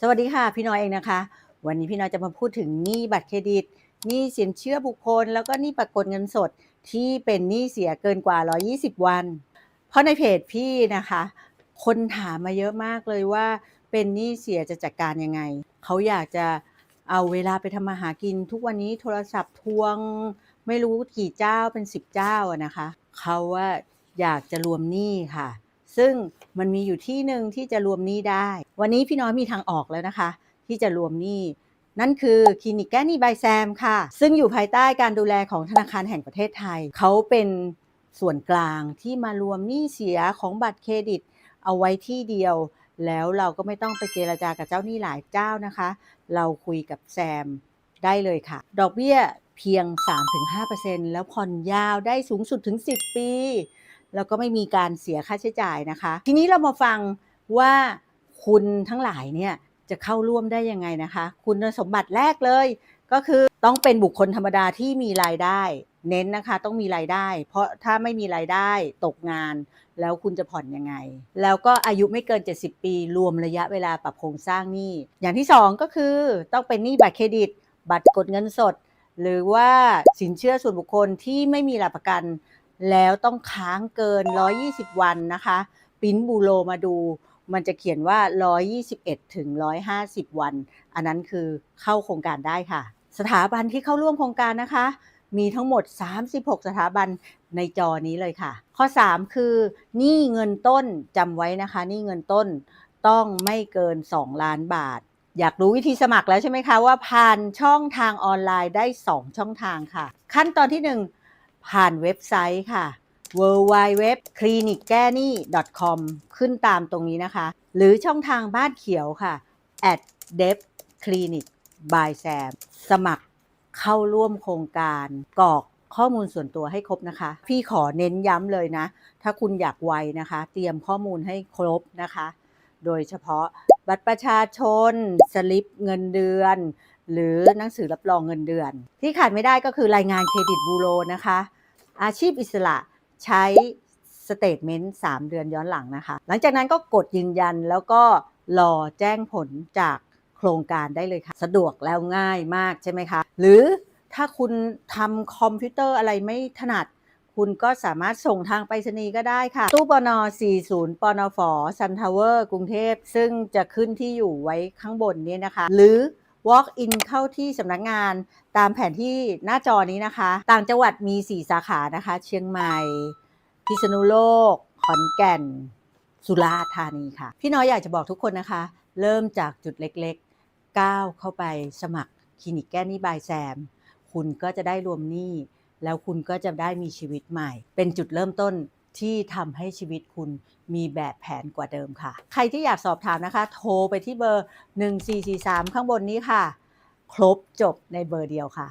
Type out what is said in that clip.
สวัสดีค่ะ พี่น้อยเองนะคะ วันนี้พี่น้อยจะมาพูดถึงหนี้บัตรเครดิตหนี้สินเชื่อบุคคล แล้วก็หนี้ประกันเงินสดที่เป็นหนี้เสียเกินกว่า 120 วัน เพราะในเพจพี่นะคะ คนถามมาเยอะมากเลยว่าเป็นหนี้เสียจะจัดการยังไง เขาอยากจะเอาเวลาไปทำมาหากิน ทุกวันนี้โทรศัพท์ทวง ไม่รู้กี่เจ้าเป็นสิบเจ้านะคะ เขาว่าอยากจะรวมหนี้ค่ะ ซึ่งมันมีอยู่ที่หนึ่งที่จะรวมหนี้ได้ วันนี้พี่น้อยมีทางออกแล้วนะคะ ที่จะรวมหนี้นั่นคือคลินิกแก้หนี้บายแซมค่ะ ซึ่งอยู่ภายใต้การดูแลของธนาคารแห่งประเทศไทย เขาเป็นส่วนกลางที่มารวมหนี้เสียของบัตรเครดิต เอาไว้ที่เดียว แล้วเราก็ไม่ต้องไปเจรจากับเจ้าหนี้หลายเจ้านะคะ เราคุยกับแซมได้เลยค่ะ ดอกเบี้ยเพียง 3-5%แล้วผ่อนยาวได้สูงสุดถึง 10 ปี แล้วก็ไม่มีการเสียค่าใช้จ่ายนะคะ ทีนี้เรามาฟังว่าคุณทั้งหลายเนี่ยจะเข้าร่วมได้ยังไงนะคะ คุณสมบัติแรกเลย ก็คือต้องเป็นบุคคลธรรมดาที่มีรายได้ เน้นนะคะต้องมีรายได้ เพราะถ้าไม่มีรายได้ตกงาน แล้วคุณจะผ่อนยังไง แล้วก็อายุไม่เกิน 70 ปี รวมระยะเวลาปรับโครงสร้างหนี้อย่างที่ 2 ก็คือต้องเป็นหนี้บัตรเครดิต บัตรกดเงินสด หรือว่าสินเชื่อส่วนบุคคลที่ไม่มีหลักประกัน แล้วต้องค้างเกิน 120 วันนะคะปิ้นบูโรมาดู มันจะเขียนว่า 121 ถึง 150 วัน อันนั้นคือเข้าโครงการได้ค่ะ สถาบันที่เข้าร่วมโครงการนะคะ มีทั้งหมด 36 สถาบันในจอนี้เลยค่ะ ข้อ 3 คือหนี้เงินต้นจำไว้นะคะหนี้เงินต้นต้องไม่เกิน 2 ล้านบาท อยากรู้วิธีสมัครแล้วใช่ไหมคะว่าผ่านช่องทางออนไลน์ได้ 2 ช่องทางค่ะ ขั้นตอนที่ 1 ผ่านเว็บไซต์ค่ะ w w w c l i n i c g a n i com ขึ้นตามตรงนี้นะคะ หรือช่องทางบ้านเขียวค่ะ at d e v clinic by sam สมัครเข้าร่วมโครงการกรอกข้อมูลส่วนตัวให้ครบนะคะ พี่ขอเน้นย้ำเลยนะ ถ้าคุณอยากไวนะคะ เตรียมข้อมูลให้ครบนะคะ โดยเฉพาะบัตรประชาชน สลิปเงินเดือน หรือหนังสือรับรองเงินเดือน ที่ขาดไม่ได้ก็คือรายงานเครดิตบูโรนะคะ อาชีพอิสระใช้สเตทเมนต์3เดือนย้อนหลังนะคะ หลังจากนั้นก็กดยืนยันแล้วก็รอแจ้งผลจากโครงการได้เลยค่ะ สะดวกแล้วง่ายมากใช่ไหมคะ หรือถ้าคุณทำคอมพิวเตอร์อะไรไม่ถนัด คุณก็สามารถส่งทางไปรษณีย์ก็ได้ค่ะ ตู้ปน40ปนฝซันทาวเวอร์กรุงเทพ ซึ่งจะขึ้นที่อยู่ไว้ข้างบนนี้นะคะ หรือ Walk in เข้าที่สำนักงานตามแผนที่หน้าจอนี้นะคะ ต่างจังหวัดมี 4 สาขานะคะ เชียงใหม่ พิษณุโลก ขอนแก่น สุราษฎร์ธานีค่ะ พี่น้อยอยากจะบอกทุกคนนะคะ เริ่มจากจุดเล็กๆก้าวเข้าไปสมัครคลินิกแก้หนี้บายแซม คุณก็จะได้รวมหนี้แล้วคุณก็จะได้มีชีวิตใหม่ เป็นจุดเริ่มต้น ที่ทำให้ชีวิตคุณมีแบบแผนกว่าเดิมค่ะ ใครที่อยากสอบถามนะคะ โทรไปที่เบอร์ 1443 ข้างบนนี้ค่ะ ครบจบในเบอร์เดียวค่ะ